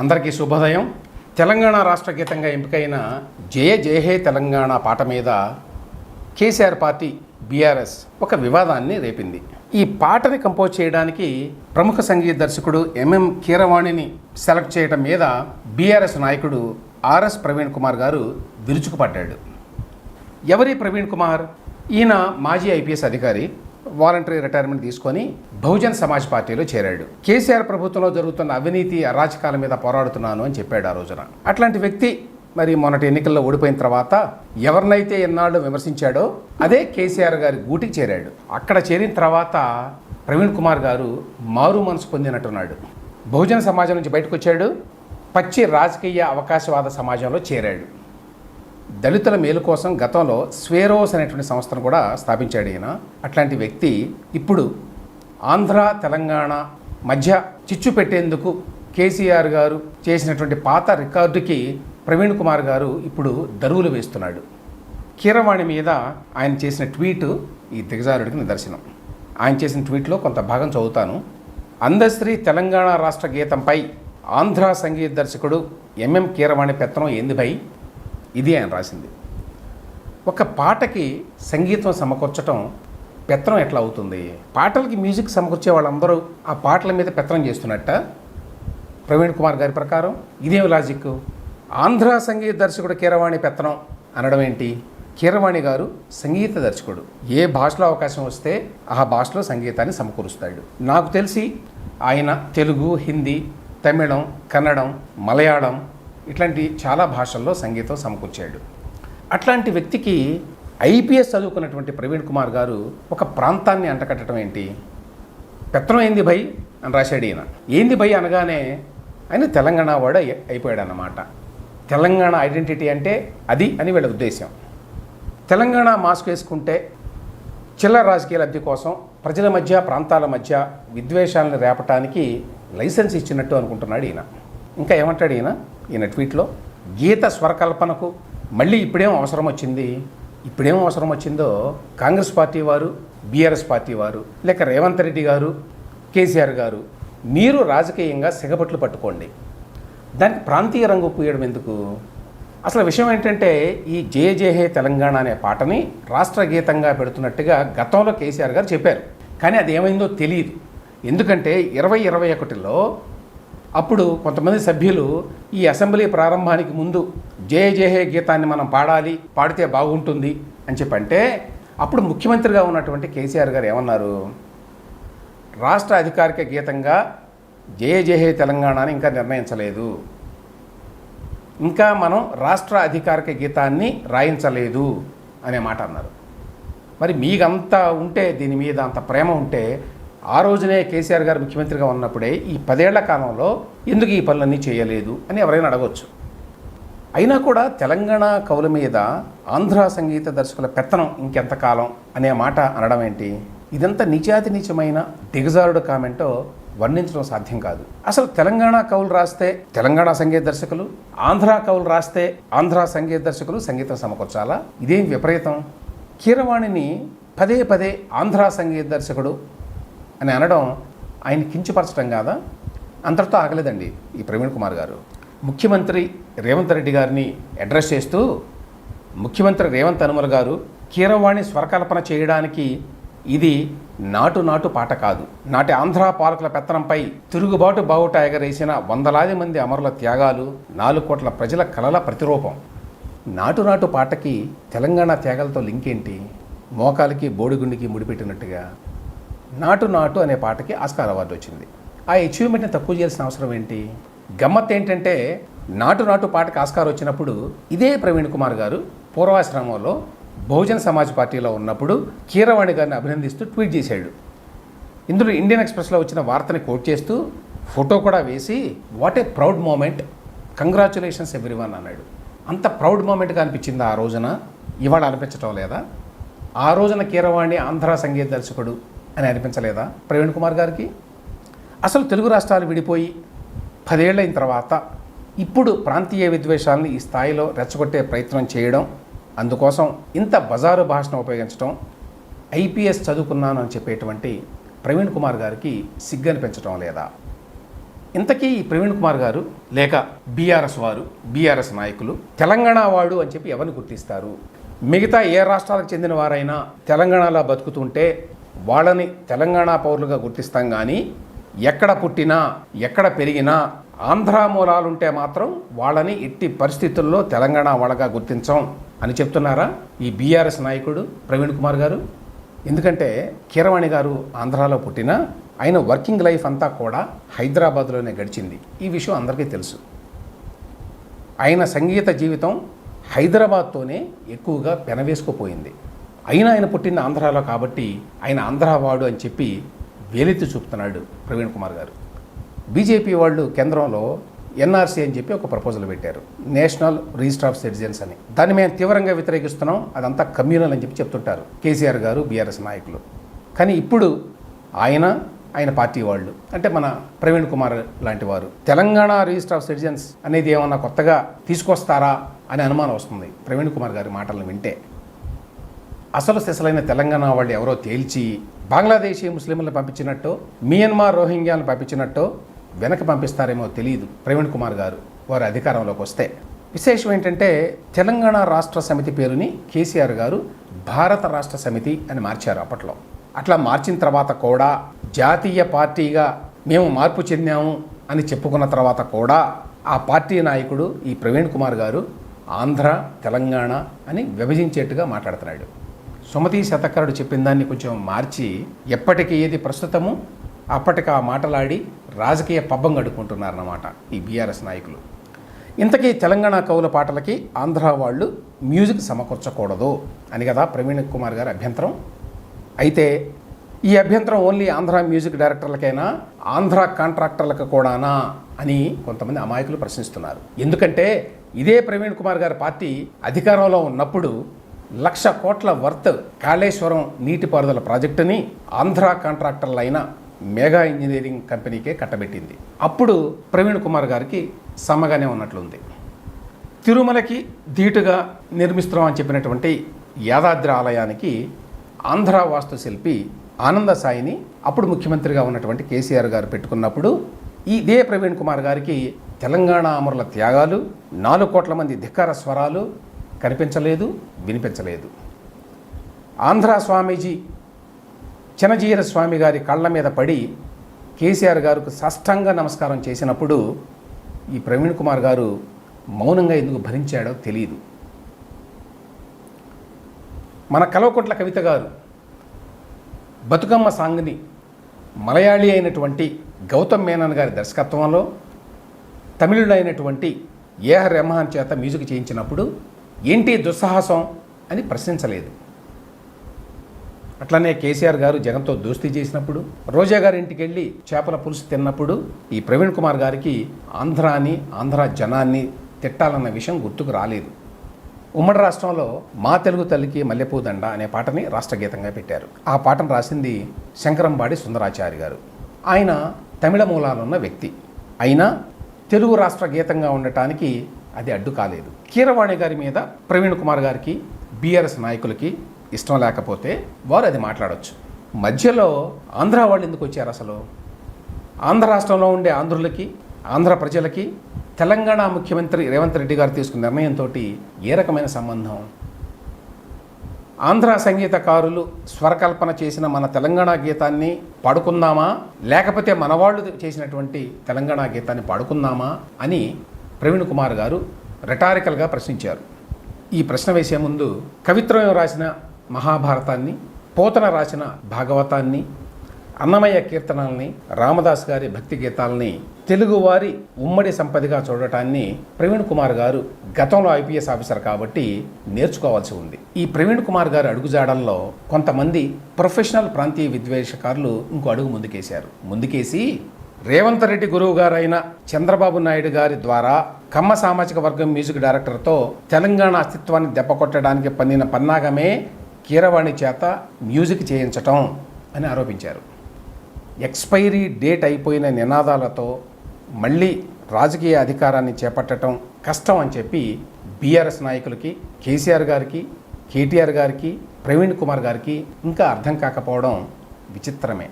అందరికీ శుభోదయం. తెలంగాణ రాష్ట్ర గీతంగా ఎంపికైన జయ జయహే తెలంగాణ పాట మీద కేసీఆర్ పార్టీ బీఆర్ఎస్ ఒక వివాదాన్ని రేపింది. ఈ పాటని కంపోజ్ చేయడానికి ప్రముఖ సంగీత దర్శకుడు ఎంఎం కీరవాణిని సెలెక్ట్ చేయడం మీద బీఆర్ఎస్ నాయకుడు ఆర్ఎస్ ప్రవీణ్ కుమార్ గారు విరుచుకుపడ్డాడు. ఎవరి ప్రవీణ్ కుమార్? ఈయన మాజీ ఐపీఎస్ అధికారి వాలంటరీ రిటైర్మెంట్ తీసుకొని బహుజన్ సమాజ్ పార్టీలో చేరాడు. కేసీఆర్ ప్రభుత్వంలో జరుగుతున్న అవినీతి అరాచకాల మీద పోరాడుతున్నాను అని చెప్పాడు ఆ రోజున. అట్లాంటి వ్యక్తి మరి మొన్నటి ఎన్నికల్లో ఓడిపోయిన తర్వాత ఎవరినైతే ఎన్నాళ్ళు విమర్శించాడో అదే కేసీఆర్ గారి గూటికి చేరాడు. అక్కడ చేరిన తర్వాత ప్రవీణ్ కుమార్ గారు మారు మనసు పొందినట్టున్నాడు. బహుజన సమాజం నుంచి బయటకు వచ్చాడు. పచ్చి రాజకీయ అవకాశవాద సమాజంలో చేరాడు. దళితుల మేలు కోసం గతంలో స్వేరోస్ అనేటువంటి సంస్థను కూడా స్థాపించాడు ఈయన. అట్లాంటి వ్యక్తి ఇప్పుడు ఆంధ్ర తెలంగాణ మధ్య చిచ్చు పెట్టేందుకు కేసీఆర్ గారు చేసినటువంటి పాత రికార్డుకి ప్రవీణ్ కుమార్ గారు ఇప్పుడు దరువులు వేస్తున్నాడు. కీరవాణి మీద ఆయన చేసిన ట్వీట్ ఈ దిగజారుడికి నిదర్శనం. ఆయన చేసిన ట్వీట్లో కొంత భాగం చదువుతాను. అందశ్రీ తెలంగాణ రాష్ట్ర గీతంపై ఆంధ్ర సంగీత దర్శకుడు ఎంఎం కీరవాణి పెత్తనం ఏంది భయ్? ఇది ఆయన రాసింది. ఒక పాటకి సంగీతం సమకూర్చటం పెత్తనం ఎట్లా అవుతుంది? పాటలకి మ్యూజిక్ సమకూర్చే వాళ్ళందరూ ఆ పాటల మీద పెత్తనం చేస్తున్నట్ట ప్రవీణ్ కుమార్ గారి ప్రకారం. ఇదేం లాజిక్? ఆంధ్ర సంగీత దర్శకుడు కీరవాణి పెత్తనం అనడం ఏంటి? కీరవాణి గారు సంగీత దర్శకుడు. ఏ భాషలో అవకాశం వస్తే ఆ భాషలో సంగీతాన్ని సమకూరుస్తాడు. నాకు తెలిసి ఆయన తెలుగు హిందీ తమిళం కన్నడం మలయాళం ఇట్లాంటి చాలా భాషల్లో సంగీతం సమకూర్చాడు. అట్లాంటి వ్యక్తికి ఐపీఎస్ చదువుకున్నటువంటి ప్రవీణ్ కుమార్ గారు ఒక ప్రాంతాన్ని అంటకట్టడం ఏంటి? పెత్తనం ఏంది భయ్? అని రాశాడు ఈయన. ఏంది భయ్ అనగానే ఆయన తెలంగాణ వాడు అయిపోయాడు అన్నమాట తెలంగాణ ఐడెంటిటీ అంటే అది అని వీళ్ళ ఉద్దేశం తెలంగాణ మాస్క్ వేసుకుంటే చిల్లర రాజకీయ లబ్ధి కోసం ప్రజల మధ్య ప్రాంతాల మధ్య విద్వేషాలను రేపటానికి లైసెన్స్ ఇచ్చినట్టు అనుకుంటున్నాడు ఈయన. ఇంకా ఏమంటాడు ఈయన? ఈయన ట్వీట్లో గీత స్వరకల్పనకు మళ్ళీ ఇప్పుడేం అవసరం వచ్చింది? ఇప్పుడేం అవసరం వచ్చిందో కాంగ్రెస్ పార్టీ వారు బీఆర్ఎస్ పార్టీ వారు లేక రేవంత్ రెడ్డి గారు కేసీఆర్ గారు మీరు రాజకీయంగా సిగపట్లు పట్టుకోండి. దానికి ప్రాంతీయ రంగు పూయడం ఎందుకు? అసలు విషయం ఏంటంటే ఈ జే జేహే తెలంగాణ అనే పాటని రాష్ట్ర గీతంగా పెడుతున్నట్టుగా గతంలో కేసీఆర్ గారు చెప్పారు. కానీ అది ఏమైందో తెలియదు ఎందుకంటే ఇరవై ఇరవై ఒకటిలో అప్పుడు కొంతమంది సభ్యులు ఈ అసెంబ్లీ ప్రారంభానికి ముందు జయ జయహే గీతాన్ని మనం పాడాలి పాడితే బాగుంటుంది అని చెప్పంటే అప్పుడు ముఖ్యమంత్రిగా ఉన్నటువంటి కేసీఆర్ గారు ఏమన్నారు? రాష్ట్ర అధికారిక గీతంగా జయ జయహే తెలంగాణ అని ఇంకా నిర్ణయించలేదు. ఇంకా మనం రాష్ట్ర అధికారిక గీతాన్ని రాయించలేదు అనే మాట అన్నారు. మరి మీకంతా ఉంటే దీని మీద అంత ప్రేమ ఉంటే ఆ రోజునే కేసీఆర్ గారు ముఖ్యమంత్రిగా ఉన్నప్పుడే ఈ పదేళ్ళ కాలంలో ఎందుకు ఈ పనులన్నీ చేయలేదు అని ఎవరైనా అడగవచ్చు అయినా కూడా తెలంగాణ కవుల మీద ఆంధ్ర సంగీత దర్శకుల పెత్తనం ఇంకెంతకాలం అనే మాట అనడం ఏంటి? ఇదంతా నిజాతి నిజమైన దిగజారుడు కామెంటో వర్ణించడం సాధ్యం కాదు. అసలు తెలంగాణ కవులు రాస్తే తెలంగాణ సంగీత దర్శకులు ఆంధ్ర కవులు రాస్తే ఆంధ్ర సంగీత దర్శకులు సంగీతం సమకూర్చాలా? ఇదేం విపరీతం? కీరవాణిని పదే పదే ఆంధ్ర సంగీత దర్శకుడు అని అనడం ఆయన కించపరచడం కాదా? అంతటితో ఆగలేదండి ఈ ప్రవీణ్ కుమార్ గారు. ముఖ్యమంత్రి రేవంత్ రెడ్డి గారిని అడ్రస్ చేస్తూ ముఖ్యమంత్రి రేవంత్ అనుమల్ గారు కీరవాణి స్వరకల్పన చేయడానికి ఇది నాటు నాటు పాట కాదు. నాటి ఆంధ్ర పాలకుల పెత్తనంపై తిరుగుబాటు బావుట ఎగరేసిన వందలాది మంది అమరుల త్యాగాలు నాలుగు కోట్ల ప్రజల కలల ప్రతిరూపం. నాటు నాటు పాటకి తెలంగాణ త్యాగాలతో లింక్ ఏంటి మోకాలకి బోడిగుండికి ముడిపెట్టినట్టుగా. నాటు నాటు అనే పాటకి ఆస్కార్ అవార్డు వచ్చింది. ఆ అచీవ్మెంట్ని తక్కువ చేయాల్సిన అవసరం ఏంటి? గమ్మత్ ఏంటంటే నాటు నాటు పాటకి ఆస్కార్ వచ్చినప్పుడు ఇదే ప్రవీణ్ కుమార్ గారు పూర్వాశ్రమంలో బహుజన్ సమాజ్ పార్టీలో ఉన్నప్పుడు కీరవాణి గారిని అభినందిస్తూ ట్వీట్ చేశాడు. ఇందులో ఇండియన్ ఎక్స్ప్రెస్లో వచ్చిన వార్తని కోట్ చేస్తూ ఫోటో కూడా వేసి what a proud moment congratulations everyone అన్నాడు. అంత ప్రౌడ్ మూమెంట్గా అనిపించింది ఆ రోజున? ఇవాళ అనిపించటం లేదా? ఆ రోజున కీరవాణి ఆంధ్ర సంగీత దర్శకుడు అని అనిపించలేదా? ప్రవీణ్ కుమార్ గారికి? అసలు తెలుగు రాష్ట్రాలు విడిపోయి పదేళ్ళైన తర్వాత ఇప్పుడు ప్రాంతీయ విద్వేషాలను ఈ స్థాయిలో రెచ్చగొట్టే ప్రయత్నం చేయడం అందుకోసం ఇంత బజారు భాషను ఉపయోగించడం ఐపీఎస్ చదువుకున్నాను అని చెప్పేటువంటి ప్రవీణ్ కుమార్ గారికి సిగ్గని పెంచడం లేదా? ఇంతకీ ఈ ప్రవీణ్ కుమార్ గారు లేక బీఆర్ఎస్ వారు బీఆర్ఎస్ నాయకులు తెలంగాణ వాడు అని చెప్పి ఎవరిని గుర్తిస్తారు? మిగతా ఏ రాష్ట్రాలకు చెందిన వారైనా తెలంగాణలో బతుకుతుంటే వాళ్ళని తెలంగాణ పౌరులుగా గుర్తిస్తాం కానీ ఎక్కడ పుట్టినా ఎక్కడ పెరిగినా ఆంధ్ర మూలాలుంటే మాత్రం వాళ్ళని ఎట్టి పరిస్థితుల్లో తెలంగాణ వాళ్ళగా గుర్తించం అని చెప్తున్నారా ఈ బీఆర్ఎస్ నాయకుడు ప్రవీణ్ కుమార్ గారు? ఎందుకంటే కీరవాణి గారు ఆంధ్రాలో పుట్టిన ఆయన వర్కింగ్ లైఫ్ అంతా కూడా హైదరాబాద్లోనే గడిచింది. ఈ విషయం అందరికీ తెలుసు. ఆయన సంగీత జీవితం హైదరాబాద్తోనే ఎక్కువగా పెనవేసుకుపోయింది. అయినా ఆయన పుట్టిన ఆంధ్రాలో కాబట్టి ఆయన ఆంధ్రావాడు అని చెప్పి వేలెత్తి చూపుతున్నాడు ప్రవీణ్ కుమార్ గారు. బీజేపీ వాళ్ళు కేంద్రంలో ఎన్ఆర్సీ అని చెప్పి ఒక ప్రపోజల్ పెట్టారు. నేషనల్ రిజిస్టర్ ఆఫ్ సిటిజన్స్ అని. దాన్ని మేము తీవ్రంగా వ్యతిరేకిస్తున్నాం. అదంతా కమ్యూనల్ అని చెప్పి చెప్తుంటారు కేసీఆర్ గారు బీఆర్ఎస్ నాయకులు. కానీ ఇప్పుడు ఆయన ఆయన పార్టీ వాళ్ళు అంటే మన ప్రవీణ్ కుమార్ లాంటి వారు తెలంగాణ రిజిస్టర్ ఆఫ్ సిటిజన్స్ అనేది ఏమన్నా కొత్తగా తీసుకొస్తారా అనే అనుమానం వస్తుంది. ప్రవీణ్ కుమార్ గారి మాటలను వింటే అసలు సిసలైన తెలంగాణ వాళ్ళు ఎవరో తేల్చి బంగ్లాదేశీ ముస్లింలను పంపించినట్టు మియన్మార్ రోహింగ్యాలను పంపించినట్టు వెనక్కి పంపిస్తారేమో తెలియదు ప్రవీణ్ కుమార్ గారు వారు అధికారంలోకి వస్తే. విశేషం ఏంటంటే తెలంగాణ రాష్ట్ర సమితి పేరుని కేసీఆర్ గారు భారత రాష్ట్ర సమితి అని మార్చారు అప్పట్లో. అట్లా మార్చిన తర్వాత కూడా జాతీయ పార్టీగా మేము మార్పు చెందాము అని చెప్పుకున్న తర్వాత కూడా ఆ పార్టీ నాయకుడు ఈ ప్రవీణ్ కుమార్ గారు ఆంధ్ర తెలంగాణ అని విభజించేట్టుగా మాట్లాడుతున్నాడు. సుమతి శతకరుడు చెప్పిన దాన్ని కొంచెం మార్చి ఎప్పటికి ఏది ప్రస్తుతము అప్పటికి ఆ మాటలాడి రాజకీయ పబ్బం గడుపుకుంటున్నారన్నమాట ఈ బీఆర్ఎస్ నాయకులు. ఇంతకీ తెలంగాణ కవుల పాటలకి ఆంధ్ర వాళ్ళు మ్యూజిక్ సమకూర్చకూడదు అని కదా ప్రవీణ్ కుమార్ గారి అభ్యంతరం. అయితే ఈ అభ్యంతరం ఓన్లీ ఆంధ్ర మ్యూజిక్ డైరెక్టర్లకైనా ఆంధ్ర కాంట్రాక్టర్లకు కూడానా అని కొంతమంది అమాయకులు ప్రశ్నిస్తున్నారు. ఎందుకంటే ఇదే ప్రవీణ్ కుమార్ గారి పార్టీ అధికారంలో ఉన్నప్పుడు లక్ష కోట్ల వర్త్ కాళేశ్వరం నీటిపారుదల ప్రాజెక్టుని ఆంధ్ర కాంట్రాక్టర్లైన మెగా ఇంజనీరింగ్ కంపెనీకే కట్టబెట్టింది. అప్పుడు ప్రవీణ్ కుమార్ గారికి సమ్మగానే ఉన్నట్లుంది. తిరుమలకి ధీటుగా నిర్మిస్తున్నామని చెప్పినటువంటి యాదాద్రి ఆలయానికి ఆంధ్ర వాస్తుశిల్పి ఆనంద సాయిని అప్పుడు ముఖ్యమంత్రిగా ఉన్నటువంటి కేసీఆర్ గారు పెట్టుకున్నప్పుడు ఇదే ప్రవీణ్ కుమార్ గారికి తెలంగాణ అమరుల త్యాగాలు నాలుగు కోట్ల మంది ధిక్కార స్వరాలు కనిపించలేదు వినిపించలేదు. ఆంధ్ర స్వామీజీ చినజీర స్వామి గారి కళ్ళ మీద పడి కేసీఆర్ గారికి సాష్టాంగ నమస్కారం చేసినప్పుడు ఈ ప్రవీణ్ కుమార్ గారు మౌనంగా ఎందుకు భరించాడో తెలియదు మన కలవకుంట్ల కవిత గారు బతుకమ్మ సాంగ్ని మలయాళీ అయినటువంటి గౌతమ్ మేనన్ గారి దర్శకత్వంలో తమిళుడు అయినటువంటి ఏఆర్ రెహమాన్ చేత మ్యూజిక్ చేయించినప్పుడు ఏంటి దుస్సాహసం అని ప్రశ్నించలేదు. అట్లనే కేసీఆర్ గారు జగన్తో దోస్తీ చేసినప్పుడు రోజా గారి ఇంటికి వెళ్ళి చేపల పులుసు తిన్నప్పుడు ఈ ప్రవీణ్ కుమార్ గారికి ఆంధ్రాని ఆంధ్ర జనాన్ని తిట్టాలన్న విషయం గుర్తుకు రాలేదు. ఉమ్మడి రాష్ట్రంలో మా తెలుగు తల్లికి మల్లెపూదండ అనే పాటని రాష్ట్ర గీతంగా పెట్టారు. ఆ పాటను రాసింది శంకరంబాడి సుందరాచారి గారు. ఆయన తమిళ మూలాలున్న వ్యక్తి. అయినా తెలుగు రాష్ట్ర గీతంగా ఉండటానికి అది అడ్డు కాలేదు. కీరవాణి గారి మీద ప్రవీణ్ కుమార్ గారికి బీఆర్ఎస్ నాయకులకి ఇష్టం లేకపోతే వారు అది మాట్లాడవచ్చు మధ్యలో ఆంధ్ర వాళ్ళు ఎందుకు వచ్చారు అసలు? ఆంధ్ర రాష్ట్రంలో ఉండే ఆంధ్రులకి ఆంధ్ర ప్రజలకి తెలంగాణ ముఖ్యమంత్రి రేవంత్ రెడ్డి గారు తీసుకున్న నిర్ణయంతో ఏ రకమైన సంబంధం? ఆంధ్ర సంగీతకారులు స్వరకల్పన చేసిన మన తెలంగాణ గీతాన్ని పాడుకుందామా? లేకపోతే మనవాళ్ళు చేసినటువంటి తెలంగాణ గీతాన్ని పాడుకుందామా? అని ప్రవీణ్ కుమార్ గారు రెటారికల్గా ప్రశ్నించారు. ఈ ప్రశ్న వేసే ముందు కవిత్రయం రాసిన మహాభారతాన్ని పోతన రాసిన భాగవతాన్ని అన్నమయ్య కీర్తనల్ని రామదాస్ గారి భక్తి గీతాలని తెలుగువారి ఉమ్మడి సంపదగా చూడటాన్ని ప్రవీణ్ కుమార్ గారు గతంలో ఐపీఎస్ ఆఫీసర్ కాబట్టి నేర్చుకోవాల్సి ఉంది. ఈ ప్రవీణ్ కుమార్ గారు అడుగుజాడల్లో కొంతమంది ప్రొఫెషనల్ ప్రాంతీయ విద్వేషకారులు ఇంకో అడుగు ముందుకేశారు. ముందుకేసి రేవంత్ రెడ్డి గురువు గారైన చంద్రబాబు నాయుడు గారి ద్వారా కమ్మ సామాజిక వర్గం మ్యూజిక్ డైరెక్టర్తో తెలంగాణ అస్తిత్వాన్ని దెబ్బకొట్టడానికి పన్నిన పన్నాగమే కీరవాణి చేత మ్యూజిక్ చేయించటం అని ఆరోపించారు. ఎక్స్పైరీ డేట్ అయిపోయిన నినాదాలతో మళ్ళీ రాజకీయ అధికారాన్ని చేపట్టడం కష్టం అని చెప్పి బీఆర్ఎస్ నాయకులకి కేసీఆర్ గారికి కేటీఆర్ గారికి ప్రవీణ్ కుమార్ గారికి ఇంకా అర్థం కాకపోవడం విచిత్రమే.